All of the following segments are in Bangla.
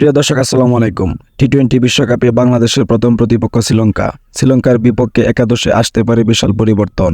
প্রিয় দর্শক, আসসালামু আলাইকুম। টি টোয়েন্টি বিশ্বকাপে বাংলাদেশের প্রথম প্রতিপক্ষ শ্রীলঙ্কা। শ্রীলঙ্কার বিপক্ষে একাদশে আসতে পারে বিশাল পরিবর্তন।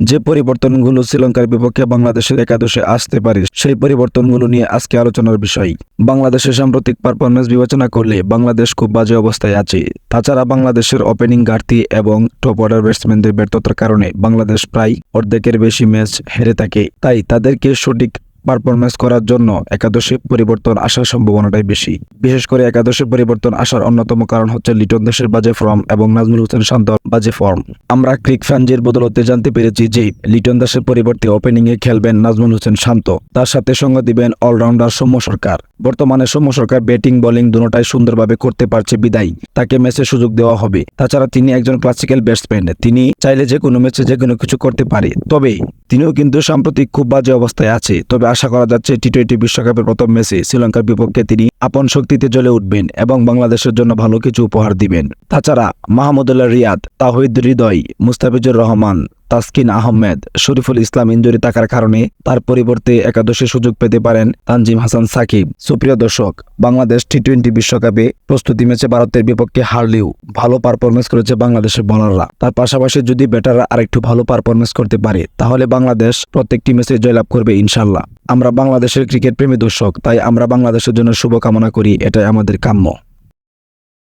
যে পরিবর্তনগুলো শ্রীলঙ্কার বিপক্ষে বাংলাদেশের একাদশে আসতে পারে, সেই পরিবর্তনগুলো নিয়ে আজকে আলোচনার বিষয়। বাংলাদেশের সাম্প্রতিক পারফরমেন্স বিবেচনা করলে বাংলাদেশ খুব বাজে অবস্থায় আছে। তাছাড়া বাংলাদেশের ওপেনিং ঘাটতি এবং টপ অর্ডার ব্যাটসম্যানদের ব্যর্থতার কারণে বাংলাদেশ প্রায় অর্ধেকের বেশি ম্যাচ হেরে থাকে। তাই তাদেরকে সঠিক পারফরমেন্স করার জন্য একাদশে পরিবর্তন আসার সম্ভাবনাটাই বেশি। বিশেষ করে একাদশে পরিবর্তন আসার অন্যতম কারণ হচ্ছে লিটন দাসের বাজে ফর্ম এবং নাজমুল হোসেন শান্ত বাজে ফর্ম। আমরা ক্রিক ফ্যানজির বদলতে জানতে পেরেছি যে লিটন দাসের পরিবর্তে ওপেনিংয়ে খেলবেন নাজমুল হোসেন শান্ত। তার সাথে সঙ্গ দিবেন অলরাউন্ডার সৌম্য সরকার। বর্তমানে সৌম্য সরকার ব্যাটিং বোলিং দুটোটাই সুন্দরভাবে করতে পারছে বিদায়। তাকে ম্যাচে সুযোগ দেওয়া হবে। তাছাড়া তিনি একজন ক্লাসিক্যাল ব্যাটসম্যান তিনি চাইলে যে কোনো ম্যাচে যে কোনো কিছু করতে পারে। তবে তিনিও কিন্তু সাম্প্রতিক খুব বাজে অবস্থায় আছে। তবে আশা করা যাচ্ছে টি টোয়েন্টি বিশ্বকাপের প্রথম ম্যাচে শ্রীলঙ্কার বিপক্ষে তিনি আপন শক্তিতে জ্বলে উঠবেন এবং বাংলাদেশের জন্য ভালো কিছু উপহার দিবেন। তাছাড়া মাহমুদুল্লাহ রিয়াদ তাহিদ হৃদয়, মুস্তাফিজুর রহমান তাসকিন আহমেদ শরীফুল ইসলাম ইঞ্জুরি থাকার কারণে তার পরিবর্তে একাদশে সুযোগ পেতে পারেন তানজিম হাসান সাকিব। সুপ্রিয় দর্শক, বাংলাদেশ টি টোয়েন্টি বিশ্বকাপে প্রস্তুতি ম্যাচে ভারতের বিপক্ষে হারলেও ভালো পারফরমেন্স করেছে বাংলাদেশের বোলাররা তার পাশাপাশি যদি ব্যাটাররা আরেকটু ভালো পারফরমেন্স করতে পারে, তাহলে বাংলাদেশ প্রত্যেকটি ম্যাচে জয়লাভ করবে ইনশাল্লাহ আমরা বাংলাদেশের ক্রিকেট প্রেমী দর্শক, তাই আমরা বাংলাদেশের জন্য শুভকামনা করি, এটাই আমাদের কাম্য।